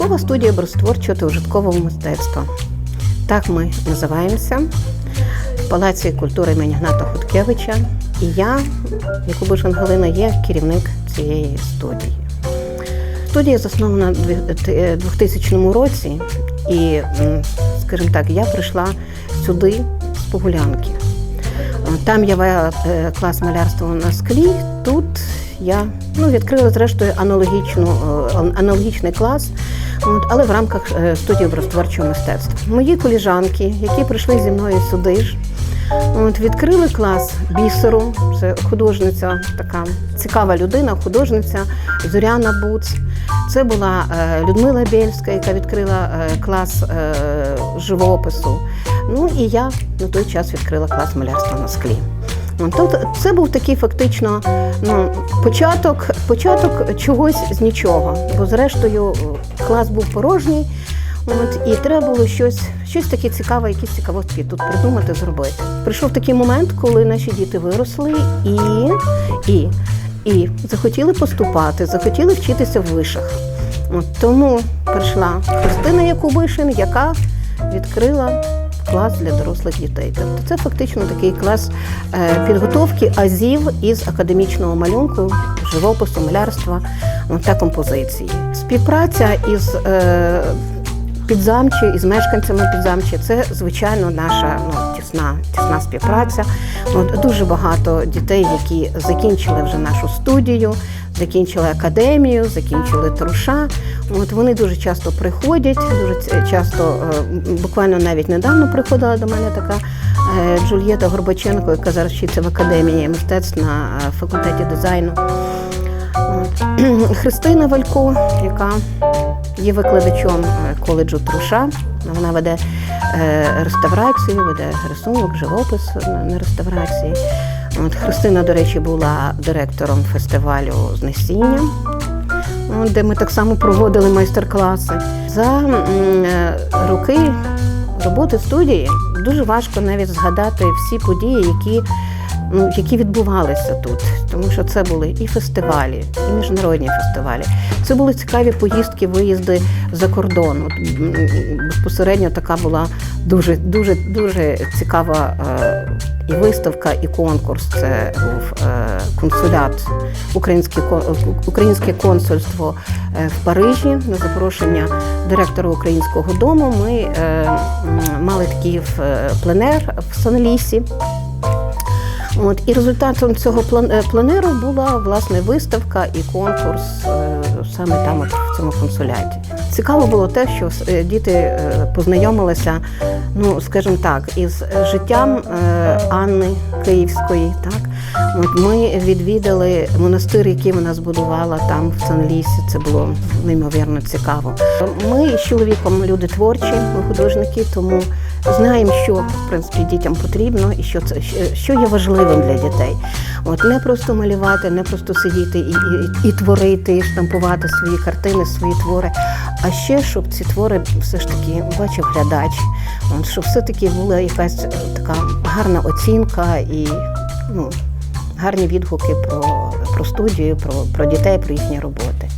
Початкова студія образотворчого та ужиткового мистецтва. Так ми називаємося в Палаці культури імені Гната Хуткевича. І я, Якубиш Галина, є керівник цієї студії. Студія заснована у 2000 році, і, скажімо так, я прийшла сюди з Погулянки. Там я вела е, клас малярства на склі. Тут я ну, відкрила зрештою аналогічну, е, аналогічний клас, от, але в рамках е, студії образотворчого мистецтва. Мої коліжанки, які прийшли зі мною сюди ж, от, відкрили клас бісеру. Це художниця, така цікава людина, художниця Зоряна Буц. Це була е, Людмила Бєльська, яка відкрила клас живопису. Ну і я на той час відкрила клас малярства на склі. Тобто це був такий фактично ну, початок, початок чогось з нічого. Бо зрештою клас був порожній, от, і треба було щось, щось таке цікаве, якісь цікавостки тут придумати, зробити. Прийшов такий момент, коли наші діти виросли і, і, і захотіли поступати, захотіли вчитися в вишах. От, тому прийшла Христина Якубишин, яка відкрила клас для дорослих дітей. Тобто це фактично такий клас е, підготовки азів із академічного малюнку, живопису, малярства та композиції. Співпраця із е, підзамчі, із мешканцями підзамчі це звичайно наша ну, тісна, тісна співпраця. От, дуже багато дітей, які закінчили вже нашу студію. Закінчили академію, закінчили труша. От вони дуже часто приходять, дуже часто, буквально навіть недавно приходила до мене така Джульєта Горбаченко, яка зараз вчиться в академії мистецтв на факультеті дизайну. Христина Валько, яка є викладачом коледжу Труша. Вона веде реставрацію, веде рисунок, живопис на реставрації. От Христина, до речі, була директором фестивалю Знесіння, де ми так само проводили майстер-класи. За роки роботи студії дуже важко навіть згадати всі події, які ну, які відбувалися тут. Тому що це були і фестивалі, і міжнародні фестивалі. Це були цікаві поїздки, виїзди за кордон. От, безпосередньо така була дуже дуже дуже цікава е, і виставка, і конкурс. Це був е, консулят, українське, українське консульство е, в Парижі на запрошення директора українського дому. Ми е, мали такий пленер в Сан-Лісі. От і результатом цього пленеру була власне виставка і конкурс саме там, от в цьому консуляті. Цікаво було те, що діти познайомилися, ну скажімо так, із життям Анни Київської. Так от ми відвідали монастир, який вона збудувала там в Сан-Лісі. Це було неймовірно цікаво. Ми з чоловіком люди творчі, ми художники, тому знаємо, що в принципі дітям потрібно і що це що є важливим для дітей. От не просто малювати, не просто сидіти і, і, і творити, штампувати свої картини, свої твори, а ще щоб ці твори все ж таки бачив глядач, щоб все-таки була якась така гарна оцінка і ну, гарні відгуки про, про студію, про, про дітей, про їхні роботи.